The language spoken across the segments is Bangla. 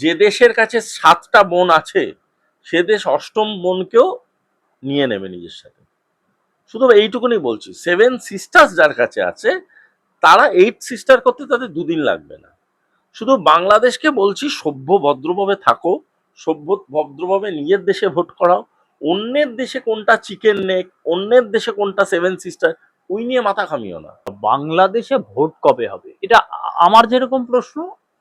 যে দেশের কাছে সাতটা বোন আছে, সে দেশ অষ্টম বোনকেও নিয়ে নেবে নিজের সাথে। শুধু এইটুকুনি বলছি সেভেন সিস্টার্স যার কাছে আছে, তারা এইট সিস্টার করতে তাদের দুদিন লাগবে না। শুধু বাংলাদেশকে বলছি, সভ্য ভদ্রভাবে থাকো, সভ্য ভদ্রভাবে নিজের দেশে ভোট করাও। অন্যের দেশে কোনটা চিকেন নেক অন্যের দেশে কোনটা সেভেন সিস্টার ওই নিয়ে মাথা খামিও না। বাংলাদেশে ভোট কবে হবে? এটা আমার যেরকম প্রশ্ন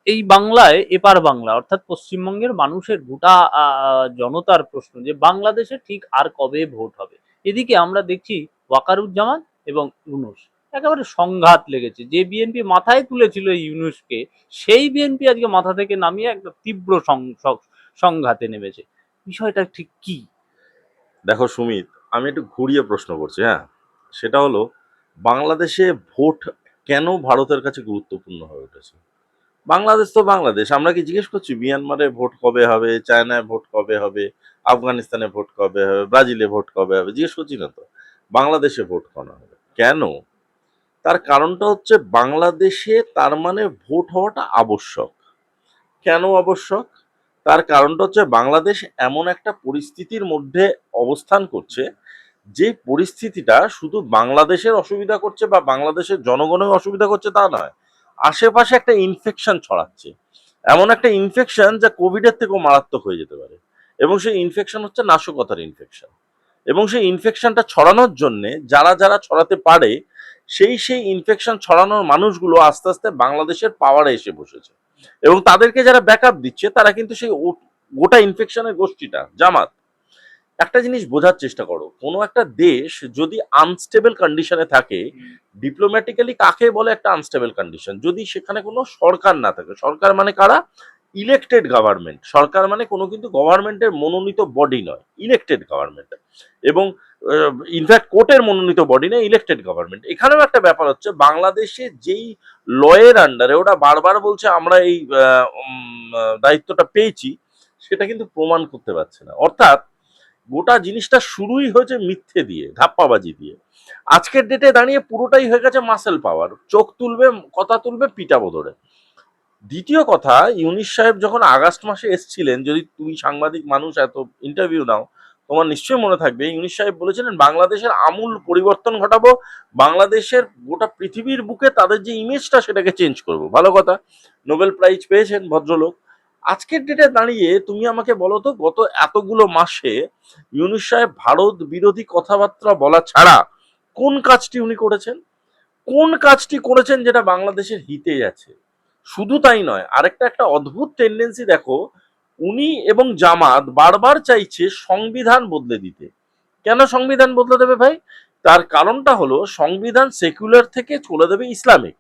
এই বাংলায় এপার বাংলা, অর্থাৎ পশ্চিমবঙ্গের মানুষের গোটা জনতার প্রশ্ন যে বাংলাদেশে ঠিক আর কবে ভোট হবে। এদিকে আমরা দেখছি ওয়াকারুজ্জামান এবং ইউনুস, একেবারে সংঘাত লেগেছে। যে বিএনপি মাথায় তুলেছিল ইউনুসকে, সেই বিএনপি আজকে মাথা থেকে নামিয়ে একটা তীব্র সংঘাতে নেমেছে। বিষয়টা ঠিক কি? দেখো সুমিত, আমি একটু ঘুরিয়ে প্রশ্ন করছি হ্যাঁ? সেটা হলো, বাংলাদেশে ভোট কেন ভারতের কাছে গুরুত্বপূর্ণ হয়ে উঠেছে? বাংলাদেশ তো বাংলাদেশ। আমরা কি জিজ্ঞেস করছি, মিয়ানমারে ভোট কবে হবে, চায়নায় ভোট কবে হবে, আফগানিস্তানে ভোট কবে হবে, ব্রাজিলে ভোট কবে হবে? জিজ্ঞেস করছি না তো। বাংলাদেশে ভোট করা হবে? কেন? তার কারণটা হচ্ছে বাংলাদেশে তার মানে ভোট হওয়াটা আবশ্যক। কেন আবশ্যক? তার কারণটা হচ্ছে বাংলাদেশ এমন একটা পরিস্থিতির মধ্যে অবস্থান করছে, যে পরিস্থিতিটা শুধু বাংলাদেশের অসুবিধা করছে বা বাংলাদেশের জনগণের অসুবিধা করছে তা নয়। আশেপাশে একটা ইনফেকশন ছড়াচ্ছে। এমন একটা ইনফেকশন যা কোভিডের থেকেও মারাত্মক হয়ে যেতে পারে। এবং সেই ইনফেকশন হচ্ছে নাশকতার ইনফেকশন এবং সেই ইনফেকশনটা ছড়ানোর জন্যে যারা যারা ছড়াতে পারে, সেই সেই ইনফেকশন ছড়ানোর মানুষগুলো আস্তে আস্তে বাংলাদেশের পাওয়ারে এসে বসেছে। এবং তাদেরকে যারা ব্যাকআপ দিচ্ছে, তারা কিন্তু সেই গোটা ইনফেকশনের গোষ্ঠীটা, জামাত একটা জিনিস বোঝার চেষ্টা করো, কোনো একটা দেশ যদি আনস্টেবল কন্ডিশনে থাকে ডিপ্লোম্যাটিক্যালি কাকে বলে একটা আনস্টেবল কন্ডিশন যদি সেখানে কোনো সরকার না থাকে, সরকার মানে কারা? ইলেকটেড গভর্নমেন্ট সরকার মানে কোনো কিন্তু গভর্নমেন্টের মনোনীত বডি নয় ইলেকটেড গভর্নমেন্ট এবং ইনফ্যাক্ট কোর্টের মনোনীত বডি নয় ইলেকটেড গভর্নমেন্ট এখানেও একটা ব্যাপার হচ্ছে, বাংলাদেশে যেই লয়ের আন্ডারে ওরা বারবার বলছে, আমরা এই দায়িত্বটা পেয়েছি। সেটা কিন্তু প্রমাণ করতে পারছে না। অর্থাৎ গোটা জিনিসটা শুরুই হয়েছে মিথ্যে দিয়ে, ধাপ্পাবাজি দিয়ে। আজকের ডেটে দাঁড়িয়ে পুরোটাই হয়ে গেছে মাসেল পাওয়ার চোখ তুলবে, কথা তুলবে, পিটাবো ধরে। দ্বিতীয় কথা ইউনিস সাহেব যখন আগস্ট মাসে এসছিলেন, যদি তুমি সাংবাদিক মানুষ এত ইন্টারভিউ নাও, তোমার নিশ্চয়ই মনে থাকবে ইউনিস সাহেব বলেছিলেন, বাংলাদেশের আমূল পরিবর্তন ঘটাবো, বাংলাদেশের গোটা পৃথিবীর বুকে তাদের যে ইমেজটা সেটাকে চেঞ্জ করব। ভালো কথা নোবেল প্রাইজ পেয়েছেন ভদ্রলোক। আজকের ডেটে দাঁড়িয়ে তুমি আমাকে বলো তো, গত এতগুলো মাসে ইউনুস সাহেব ভারত বিরোধী কথাবার্তা বলা ছাড়া কোন কাজটি উনি করেছেন? কোন কাজটি করেছেন যেটা বাংলাদেশের হিতে আছে? শুধু তাই নয়, আরেকটা একটা অদ্ভুত টেন্ডেন্সি দেখো, উনি এবং জামাত বারবার চাইছে সংবিধান বদলে দিতে। কেন সংবিধান বদলে দেবে ভাই? তার কারণটা হলো সংবিধান সেকুলার থেকে চলে দেবে ইসলামিক।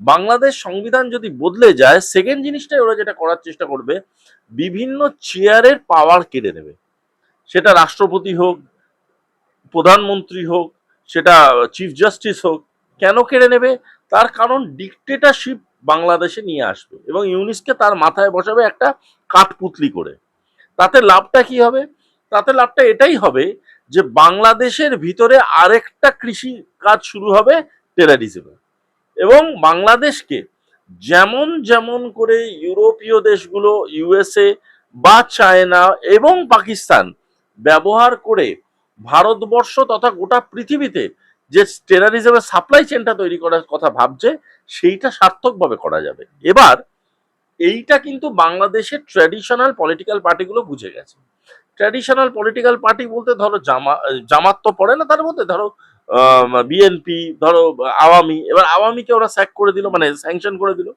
বাংলাদেশ সংবিধান যদি বদলে যায় সেকেন্ড জিনিসটাই ওরা যেটা করার চেষ্টা করবে, বিভিন্ন চেয়ারের পাওয়ার কেড়ে নেবে। সেটা রাষ্ট্রপতি হোক, প্রধানমন্ত্রী হোক, সেটা চিফ জাস্টিস হোক, কেন কেড়ে নেবে? তার কারণ ডিকটেটারশিপ বাংলাদেশে নিয়ে আসবে এবং ইউনিসকে তার মাথায় বসাবে একটা কাঠপুতলি করে। তাতে লাভটা কি হবে? তাতে লাভটা এটাই হবে যে বাংলাদেশের ভিতরে আরেকটা কৃষি কাজ শুরু হবে টেরারিজমে এবং বাংলাদেশকে যেমন যেমন করে ইউরোপীয় দেশগুলো, ইউএসএ বা চায়না এবং পাকিস্তান ব্যবহার করে ভারতবর্ষ তথা গোটা পৃথিবীতে যে টেরারিজমের সাপ্লাই চেনটা তৈরি করার কথা ভাবছে, সেইটা সার্থকভাবে করা যাবে। এবার এইটা কিন্তু বাংলাদেশের ট্র্যাডিশনাল পলিটিক্যাল পার্টিগুলো বুঝে গেছে। ট্র্যাডিশনাল পলিটিক্যাল পার্টি বলতে ধরো জামা, জামাত তো পড়ে না, তার মধ্যে ধরো বিএনপি ধরো, আওয়ামী, এবার আওয়ামীকে ওরা স্যাক করে দিল মানে স্যাংশন করে দিল।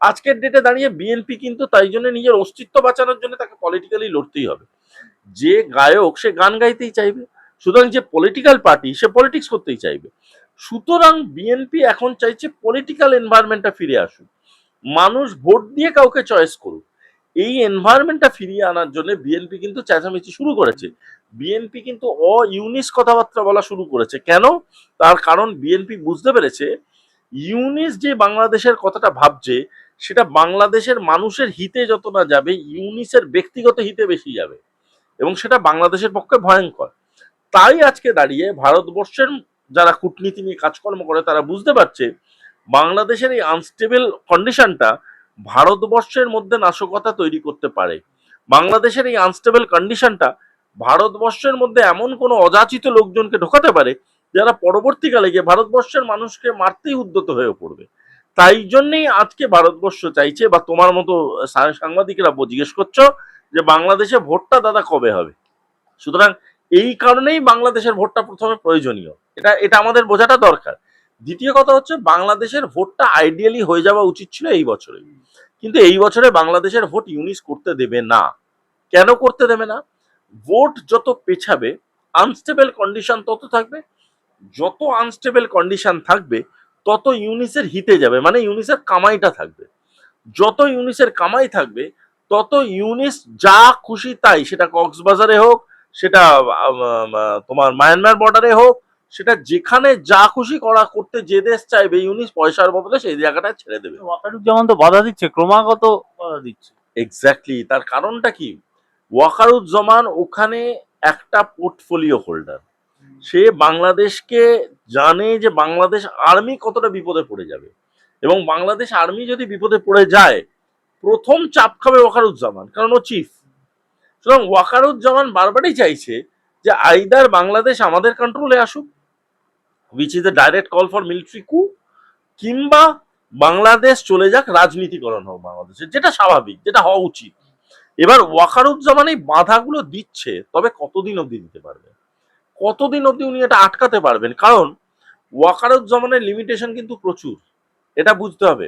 আজকের ডেটে দাঁড়িয়ে বিএনপি কিন্তু তাই জন্য নিজের অস্তিত্ব বাঁচানোর জন্য তাকে পলিটিক্যালি লড়তেই হবে। যে গায়ক, সে গান গাইতেই চাইবে, সুতরাং যে পলিটিক্যাল পার্টি সে পলিটিক্স করতেই চাইবে। সুতরাং বিএনপি এখন চাইছে পলিটিক্যাল এনভায়রনমেন্টটা ফিরে আসুক। মানুষ ভোট দিয়ে কাউকে চয়েস করুক। এই এনভায়রনমেন্টটা ফিরিয়ে আনার জন্য বিএনপি কিন্তু চেঁচামেচি শুরু করেছে। বিএনপি কিন্তু অ ইউনিস কথাবার্তা বলা শুরু করেছে। কেন? তার কারণ বিএনপি বুঝতে পেরেছে, ইউনিস যে বাংলাদেশের কথাটা ভাবছে, সেটা বাংলাদেশের মানুষের হিতে যত না যাবে, ইউনিসের ব্যক্তিগত হিতে বেশি যাবে। এবং সেটা বাংলাদেশের পক্ষে ভয়ঙ্কর। তাই আজকে দাঁড়িয়ে ভারতবর্ষের যারা কূটনীতি নিয়ে কাজকর্ম করে, তারা বুঝতে পারছে, বাংলাদেশের এই আনস্টেবল কন্ডিশনটা ভারতবর্ষের মধ্যে নাশকতা তৈরি করতে পারে। বাংলাদেশের এই আনস্টেবল কন্ডিশনটা ভারতবর্ষের মধ্যে এমন কোনো অযাচিত লোকজনকে ঢোকাতে পারে যারা পরবর্তীকালে গিয়ে ভারতবর্ষের মানুষকে মারতেই উদ্যত হয়ে পড়বে? তাই জন্যেই আজকে ভারতবর্ষ চাইছে, বা তোমার মতো সাংবাদিকেরা জিজ্ঞেস করছ যে বাংলাদেশে ভোটটা দাদা কবে হবে? সুতরাং এই কারণেই বাংলাদেশের ভোটটা প্রথমে প্রয়োজনীয়। এটা এটা আমাদের বোঝাটা দরকার। দ্বিতীয় কথা হচ্ছে, বাংলাদেশের ভোটটা আইডিয়ালি হয়ে যাওয়া উচিত ছিল এই বছরে কিন্তু এই বছরে বাংলাদেশের ভোট ইউনিস করতে দেবে না। কেন করতে দেবে না? ভোট যত পেছাবে আনস্টেবল কন্ডিশন তত থাকবে যত আনস্টেবল কন্ডিশন থাকবে তত ইউনিসের হিতে যাবে মানে ইউনিসের কামাইটা থাকবে। যত ইউনিসের কামাই থাকবে তত ইউনিস যা খুশি তাই সেটা কক্সবাজারে হোক সেটা তোমার মায়ানমার বর্ডারে হোক সেটা যেখানে যা খুশি করা করতে যে দেশ চাইবে ইউনিস পয়সার বদলে সেই জায়গাটা ছেড়ে দেবে। ওয়াকারুজ্জামান তো বাধা দিচ্ছে ক্রমাগত বাধা দিচ্ছে। এক্স্যাক্টলি তার কারণটা কি? ওয়াকারুজ্জামান ওখানে একটা পোর্টফোলিও হোল্ডার সে বাংলাদেশকে জানে যে বাংলাদেশ আর্মি কতটা বিপদে পড়ে যাবে। এবং বাংলাদেশ আর্মি যদি বিপদে পড়ে যায়, প্রথম চাপ খাবে ওয়াকারুজ্জামান, কারণ ও চিফ সুতরাং ওয়াকারুজ্জামান বারবারই চাইছে যে আইদার বাংলাদেশ আমাদের কন্ট্রোলে আসুক which is a direct call for military coup কিংবা বাংলাদেশ চলে যাক রাজনীতিকরণ হোক বাংলাদেশের যেটা স্বাভাবিক, যেটা হওয়া উচিত। এবার ওয়াকারুজ্জামান এই বাধাগুলো দিচ্ছে, তবে কতদিন অবধি দিতে পারবে? কতদিন অবধি উনি এটা আটকাতে পারবেন? কারণ ওয়াকারুজ্জামানের লিমিটেশন কিন্তু প্রচুর, এটা বুঝতে হবে।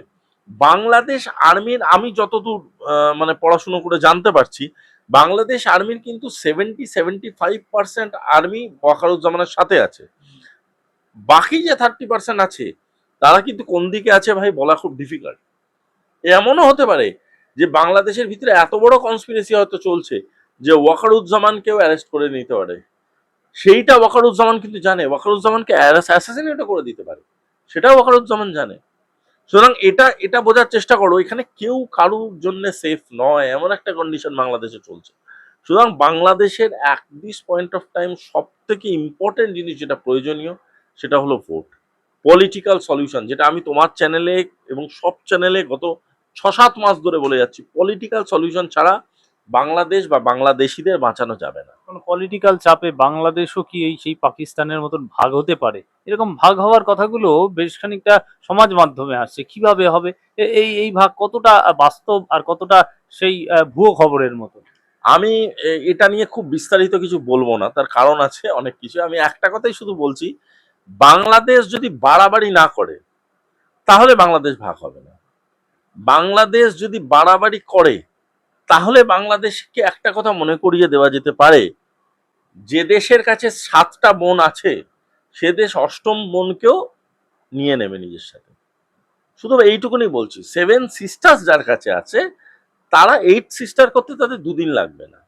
বাংলাদেশ আর্মির, আমি যতদূর মানে পড়াশুনো করে জানতে পারছি, বাংলাদেশ আর্মির কিন্তু seventy seventy five percent army ওয়াকারুজ্জামানের সাথে আছে। বাকি যে থার্টি পার্সেন্ট আছে, তারা কিন্তু কোন দিকে আছে ভাই বলা খুব ডিফিকাল্ট এমনও হতে পারে যে বাংলাদেশের ভিতরে এত বড় কনস্পিরেসি হয়তো চলছে যে ওয়াকারুজ্জামানকেও অ্যারেস্ট করে নিতে পারে। সেইটা ওয়াকারুজ্জামান কিন্তু জানে। ওয়াকারুজ্জামানকে অ্যাসাসিনেটও করে দিতে পারে। সেটাও ওয়াকারুজ্জামান জানে। সুতরাং এটা এটা বোঝার চেষ্টা করো, এখানে কেউ কারুর জন্য সেফ নয়, এমন একটা কন্ডিশন বাংলাদেশে চলছে। সুতরাং বাংলাদেশের এক দিস পয়েন্ট অফ টাইম সব থেকে ইম্পর্টেন্ট জিনিস যেটা প্রয়োজনীয়, সেটা হলো ভোট পলিটিক্যাল সলিউশন যেটা আমি তোমার চ্যানেলে এবং সব চ্যানেলে গত ছ সাত মাস ধরে বলে যাচ্ছি পলিটিক্যাল সলিউশন ছাড়া বাংলাদেশ বা বাংলাদেশিদের বাঁচানো যাবে না। কোন পলিটিক্যাল চাপে বাংলাদেশও কি এই সেই পাকিস্তানের মতন ভাগ হতে পারে? এরকম ভাগ হওয়ার কথাগুলো বেশ খানিকটা সমাজ মাধ্যমে আসছে। কীভাবে হবে? এই এই ভাগ কতটা বাস্তব আর কতটা সেই ভুয়ো খবরের মতো? আমি এটা নিয়ে খুব বিস্তারিত কিছু বলব না তার কারণ আছে অনেক কিছু। আমি একটা কথাই শুধু বলছি বাংলাদেশ যদি বাড়াবাড়ি না করে তাহলে বাংলাদেশ ভাগ হবে না। বাংলাদেশ যদি বাড়াবাড়ি করে, তাহলে বাংলাদেশকে একটা কথা মনে করিয়ে দেওয়া যেতে পারে। যে দেশের কাছে সাতটা বোন আছে, সে দেশ অষ্টম বোনকেও নিয়ে নেবে নিজের সাথে। শুধু এইটুকুনি বলছি সেভেন সিস্টার্স যার কাছে আছে, তারা এইট সিস্টার করতে তাদের দুদিন লাগবে না।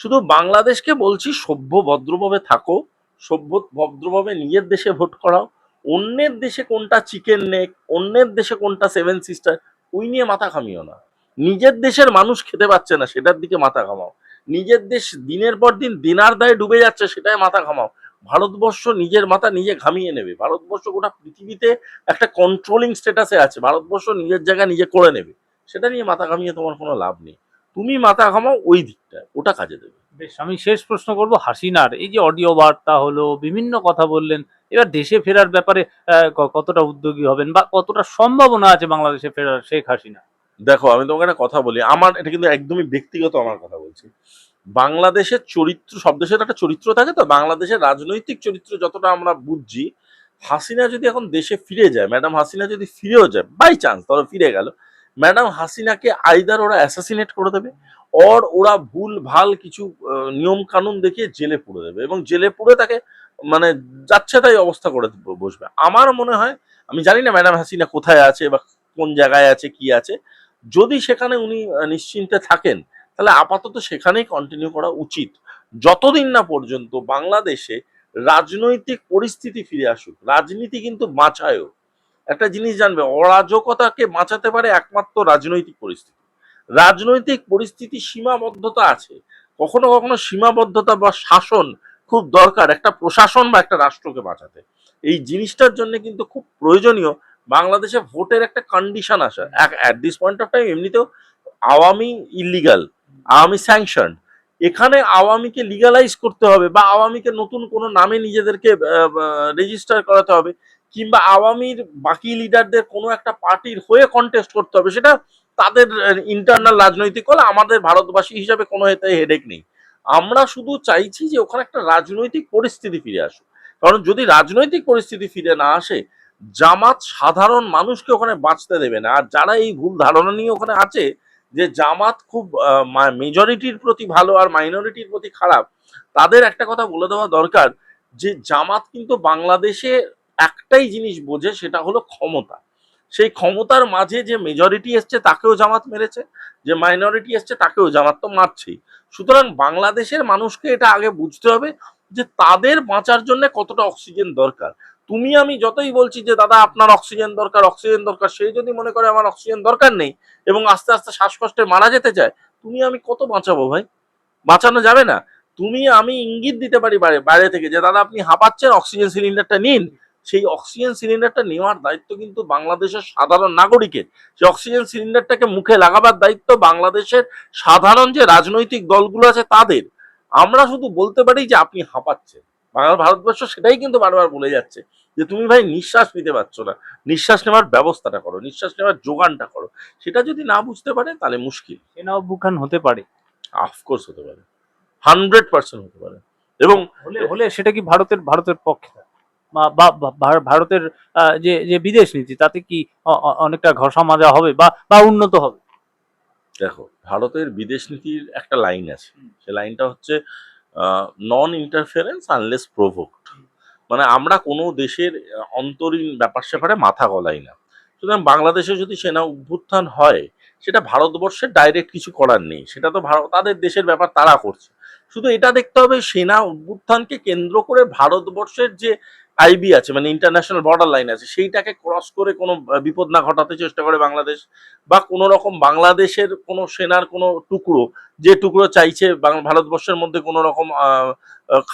শুধু বাংলাদেশকে বলছি, সভ্য ভদ্রভাবে থাকো, সভ্য ভদ্রভাবে নিজের দেশে ভোট করাও। অন্যের দেশে কোনটা চিকেন নেক অন্যের দেশে কোনটা সেভেন সিস্টার ওই নিয়ে মাথা খামিও না। নিজের দেশের মানুষ খেতে পাচ্ছে না, সেটার দিকে মাথা ঘামাও। নিজের দেশ দিনের পর দিন দিনার দায়ে ডুবে যাচ্ছে সেটাই মাথা ঘামাও। ভারতবর্ষ নিজের মাথা নিজে ঘামিয়ে নেবে। ভারতবর্ষ গোটা পৃথিবীতে একটা কন্ট্রোলিং স্ট্যাটাসে আছে। ভারতবর্ষ নিজের জায়গা নিজে করে নেবে। সেটা নিয়ে মাথা ঘামিয়ে তোমার কোনো লাভ নেই। তুমি মাথা ঘামাও ওই দিকটা ওটা কাজে দেবে। বেশ, আমি শেষ প্রশ্ন করব হাসিনার। এই যে অডিও বার্তা হলো, বিভিন্ন কথা বললেন, এবার দেশে ফেরার ব্যাপারে কতটা উদ্যোগী হবেন বা কতটা সম্ভাবনা আছে বাংলাদেশে ফেরার শেখ হাসিনা? দেখো, আমি তোমাকে একটা কথা বলি, আমার এটা কিন্তু একদমই ব্যক্তিগত আমার কথা বলছি। বাংলাদেশের চরিত্র, সব দেশের একটা চরিত্র থাকে তো, বাংলাদেশের রাজনৈতিক চরিত্র যতটা আমরা বুঝছি, হাসিনা যদি এখন দেশে ফিরে যায়, ম্যাডাম হাসিনা যদি ফিরেও যায় বাই চান্স ধরো ফিরে গেল, ম্যাডাম হাসিনাকে আইদার ওরা অ্যাসাসিনেট করে দেবে অর ওরা ভুল, ভালো কিছু নিয়ম কানুন দেখিয়ে জেলে পুরে দেবে এবং জেলে পুরে তাকে মানে যাচ্ছে তাই অবস্থা করে বসবে। আমার মনে হয়, আমি জানি না ম্যাডাম হাসিনা কোথায় আছে বা কোন জায়গায় আছে, কি আছে। যদি সেখানে উনি নিশ্চিন্তে থাকেন, তাহলে আপাতত সেখানেই কন্টিনিউ করা উচিত। যতদিন না পর্যন্ত বাংলাদেশে রাজনৈতিক পরিস্থিতি ফিরে আসুক, রাজনীতি কিন্তু বাঁচায়ও একটা জিনিস জানবে, অরাজকতাকে বাঁচাতে পারে একমাত্র রাজনৈতিক পরিস্থিতি। রাজনৈতিক পরিস্থিতি সীমাবদ্ধতা আছে। কখনো কখনো সীমাবদ্ধতা বা শাসন খুব দরকার একটা প্রশাসন বা একটা রাষ্ট্রকে বাঁচাতে। এই জিনিসটার জন্য কিন্তু খুব প্রয়োজনীয় বাংলাদেশে ভোটের একটা কন্ডিশন আসে। At this point of time এমনিতেও আওয়ামী ইলিগাল আওয়ামী স্যাংশন এখানে আওয়ামীকে লিগালাইজ করতে হবে বা আওয়ামীকে নতুন কোনো নামে নিজেদেরকে রেজিস্টার করাতে হবে কিংবা আওয়ামীর বাকি লিডারদের কোনো একটা পার্টির হয়ে কন্টেস্ট করতে হবে, সেটা তাদের ইন্টারনাল রাজনৈতিক হলে আমাদের ভারতবাসী হিসাবে কোনো এতে হেডেক নেই। আমরা শুধু চাইছি যে ওখানে একটা রাজনৈতিক পরিস্থিতি ফিরে আসুক। কারণ যদি রাজনৈতিক পরিস্থিতি ফিরে না আসে, জামাত সাধারণ মানুষকে ওখানে বাঁচতে দেবে না। আর যারা এই ভুল ধারণা নিয়ে ওখানে আছে, যে জামাত খুব মেজরিটির প্রতি ভালো আর মাইনরিটির প্রতি খারাপ, তাদের একটা কথা বলে দেওয়া দরকার যে, জামাত কিন্তু বাংলাদেশে একটাই জিনিস বোঝে, সেটা হলো ক্ষমতা। সেই ক্ষমতার মাঝে যে মেজরিটি এসছে তাকেও জামাত মেরেছে, যে মাইনরিটি এসছে তাকেও জামাত তো মারছেই। সুতরাং বাংলাদেশের মানুষকে এটা আগে বুঝতে হবে যে তাদের বাঁচার জন্য কতটা অক্সিজেন দরকার। তুমি আমি যতই বলছি যে, দাদা, আপনার অক্সিজেন দরকার অক্সিজেন দরকার, সে যদি মনে করে আমার অক্সিজেন দরকার নেই এবং আস্তে আস্তে শ্বাসকষ্টে মারা যেতে চায়, তুমি আমি কত বাঁচাবো ভাই? বাঁচানো যাবে না। তুমি আমি ইঙ্গিত দিতে পারি বাইরে বাইরে থেকে যে, দাদা, আপনি হাঁপাচ্ছেন অক্সিজেন সিলিন্ডারটা নিন। সেই অক্সিজেন সিলিন্ডারটা নেওয়ার দায়িত্ব কিন্তু বাংলাদেশের সাধারণ নাগরিকের সেই অক্সিজেন সিলিন্ডারটাকে মুখে লাগাবার দায়িত্ব বাংলাদেশের সাধারণ যে রাজনৈতিক দলগুলো আছে তাদের। আমরা শুধু বলতে পারি যে আপনি হাঁপাচ্ছেন। বাংলা ভারতবর্ষ সেটাই কিন্তু বারবার বলে যাচ্ছে যে তুমি ভাই নিঃশ্বাস নিতে পারছ না। নিঃশ্বাস নেওয়ার ব্যবস্থাটা করো নিঃশ্বাস নেওয়ার যোগানটা করো। সেটা যদি না বুঝতে পারে তাহলে মুশকিল। সেনা অভ্যুত্থান হতে পারে। অফকোর্স হতে পারে। হান্ড্রেড পার্সেন্ট হতে পারে। এবং হলে সেটা কি ভারতের ভারতের পক্ষে? বা ভারতের যে যে বিদেশ নীতি তাতে কি অনেকটা ঘষা মাজা হবে বা বা উন্নত হবে? দেখো ভারতের বিদেশ নীতির একটা লাইন আছে। সে লাইনটা হচ্ছে নন ইন্টারফারেন্স আনলেস প্রভোক্ট মানে আমরা কোনো দেশের অন্তরীণ ব্যাপার স্যাপারে মাথা গলাই না। সুতরাং বাংলাদেশে যদি সেনা অভ্যুত্থান হয় সেটা ভারতবর্ষের ডাইরেক্ট কিছু করার নেই। সেটা তো ভারত তাদের দেশের ব্যাপার তারা করছে। শুধু এটা দেখতে হবে সেনা অভ্যুত্থানকে কেন্দ্র করে ভারতবর্ষের যে আইবি আছে মানে ইন্টারন্যাশনাল বর্ডার লাইন আছে, সেইটাকে ক্রস করে কোনো বিপদ না ঘটাতে চেষ্টা করে বাংলাদেশ বা কোনো রকম বাংলাদেশের কোনো সেনার কোনো টুকরো, যে টুকরো চাইছে ভারতবর্ষের মধ্যে কোনো রকম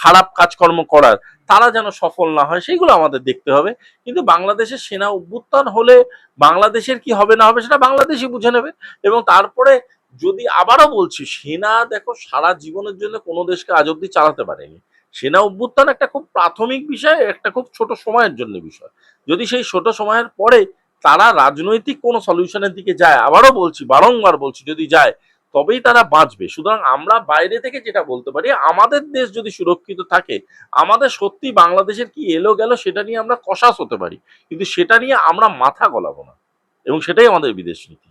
খারাপ কাজকর্ম করার, তারা যেন সফল না হয়, সেইগুলো আমাদের দেখতে হবে। কিন্তু বাংলাদেশের সেনা অভ্যুত্থান হলে বাংলাদেশের কি হবে না হবে সেটা বাংলাদেশই বুঝে নেবে। এবং তারপরে যদি আবারও বলছি, সেনা দেখো সারা জীবনের জন্য কোনো দেশকে আজ অব্দি চালাতে পারেনি। সেনা অভ্যুত্থান একটা খুব প্রাথমিক বিষয়, একটা খুব ছোট সময়ের জন্য বিষয়। যদি সেই ছোট সময়ের পরে তারা রাজনৈতিক কোনো সলিউশনের দিকে যায়, আবারও বলছি, বারংবার বলছি, যদি যায়, তবেই তারা বাঁচবে। সুতরাং আমরা বাইরে থেকে যেটা বলতে পারি, আমাদের দেশ যদি সুরক্ষিত থাকে, আমাদের সত্যি বাংলাদেশের কি এলো গেল সেটা নিয়ে আমরা কষাস হতে পারি। কিন্তু সেটা নিয়ে আমরা মাথা গলাবো না। এবং সেটাই আমাদের বিদেশ নীতি।